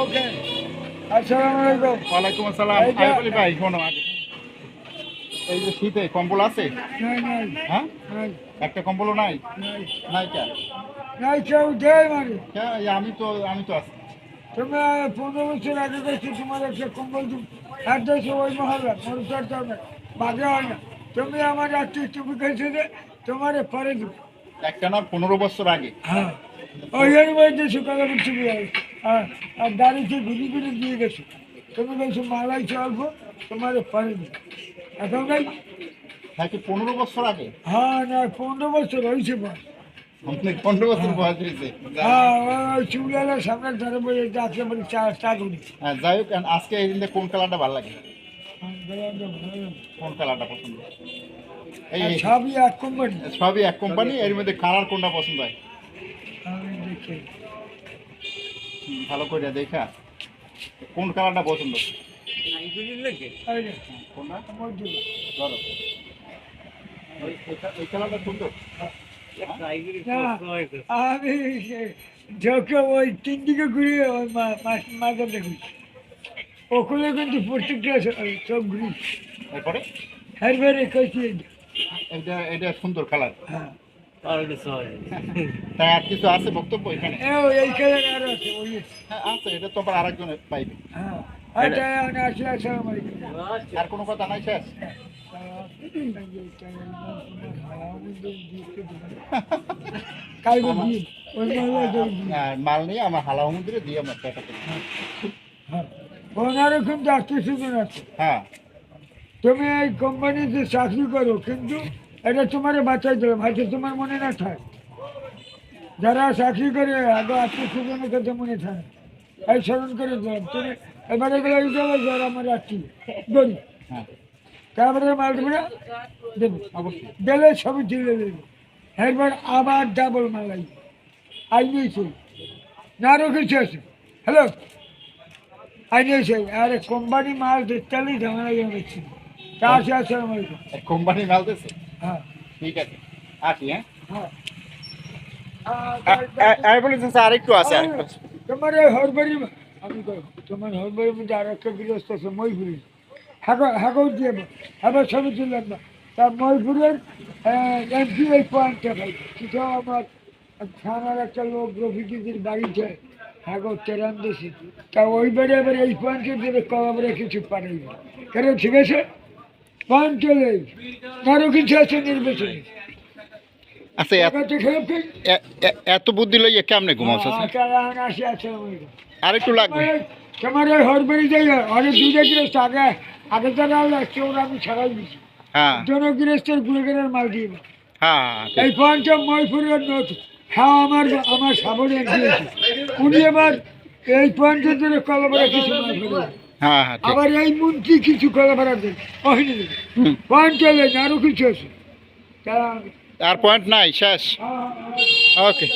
ওকে আসসালামু। আলাইকুম ওয়ালাইকুম আসসালাম ভাই শোনো আগে। এই যে শীতে কম্বল আছে? হ্যাঁ? একটা কম্বলও নাই? নাই। কেন নাই কেউ দেয় মানে? আমি তো আমি তো আছি। তুমি পনেরো বছর আগে গেছো তোমার একটা কম্বল ওই মহল্লা মরুচার টাউনে বাগে হয় না। তুমি আমার একটু তুমি গেছো যে তোমার পরে দিব। একটা না পনেরো বছর আগে। হ্যাঁ। ওই সকালে তুমি হ্যাঁ। আর গাড়িতে ঘুরি ঘুরি দিয়ে গেছো। তুমি গেছো মালাই চলবো তোমার পরে দিব এখন নাকি পনেরো বছর আগে? হ্যাঁ না পনেরো বছর হয়েছে পনেরো বছর বয়স হয়েছে। হ্যাঁ ওই চুলার সামনে ধরে বলে যাচ্ছে বলে চা চা করি। হ্যাঁ, যাই হোক আজকে এই দিনটা কোন কালারটা ভালো লাগে? কোন কালারটা পছন্দ? এই সবই এক কোম্পানি। সবই এক কোম্পানি এর মধ্যে কালার কোনটা পছন্দ হয়? ভালো করে দেখা। কোন কালারটা পছন্দ? আমি যখন ওই তিন দিকে ঘুরি ওই মাথাটা ঘুরি ওখানে কিন্তু প্রত্যেকটা সব ঘুরি হেরবারে কইছি। এটা এটা সুন্দর কালার। হ্যাঁ। তাই আর কিছু আছে বক্তব্য এখানে? এ, ওই এই কালার আরও আছে ওই হ্যাঁ আছে এটা তো আবার আরেকজন পাইবে। হ্যাঁ আলাইকুম আর কোনো কথা নাই শেষ? মাল নিয়ে আমার হালাও মন্দিরে দিয়ে আমার টাকা হ্যাঁ ওনারও কিন্তু আত্মীয় স্বজন আছে। হ্যাঁ। তুমি এই কোম্পানিতে চাকরি করো কিন্তু এটা তোমার বাঁচাই দিলাম হয়তো তোমার মনে না থাকে। যারা চাকরি করে আগে আত্মীয় স্বজনের কথা মনে থাকে। এই স্মরণ করে তুমি এবারে গেলে যাব যারা আমার আত্মীয় গরিব হ্যাঁ। তারপরে মাল দেবে। না দেবে সবই তুলে দেবে। এরপর আবার ডাবল মালাই। আই নিয়েছে। না আরও কিছু আছে হ্যালো আই নিয়েছে। আরে কোম্পানি মাল দেখতেই ঝামেলা জমেছি তা কোম্পানি মাল দিচ্ছে হ্যাঁ। ঠিক আছে। আসি হ্যাঁ। হ্যাঁ। আরেকটু আছে আরেকটু আছে। তোমার হরবারি আমি তোমার মধ্যে আর একটা গৃহস্থ আছে হাগো হাগো দিয়ে আবার ছবি তুললাম না। তার ময়পুরের এমপি এই পয়েন্টটা ভাই কিছু আমার থানার একটা লোক রফিকিদের বাড়িতে হাগো তেরান তা এই কিছু পারেই না কেন ঠিক আছে? আরও কিছু আছে নির্বাচনে আচ্ছা এত- বুদ্ধি লইয়া কেমনে ঘুমাচ্ছ আচ্ছা আসি আসসালামু আলাইকুম আরেকটু লাগবে। তোমার ওই হরবারি যাই অনেক দুইটা গৃহস্থ আগে আগে তো না লাগছে ওরা আমি ছাড়াই দিচ্ছি হ্যাঁ। জন গৃহস্থের মাল দিয়ে হ্যাঁ হ্যাঁ, এই পঞ্চম ময়পুরের নোট। হ্যাঁ আমার আমার সাবরে দিয়েছে উনি এই কলবরা কিছু মাল হ্যাঁ হ্যাঁ আবার এই মন্ত্রী কিছু করে দেন। অহিনী পয়েন্ট চলে আরও আরও কিছু আছে। আর পয়েন্ট নাই শেষ। হ্যাঁ, হ্যাঁ। ওকে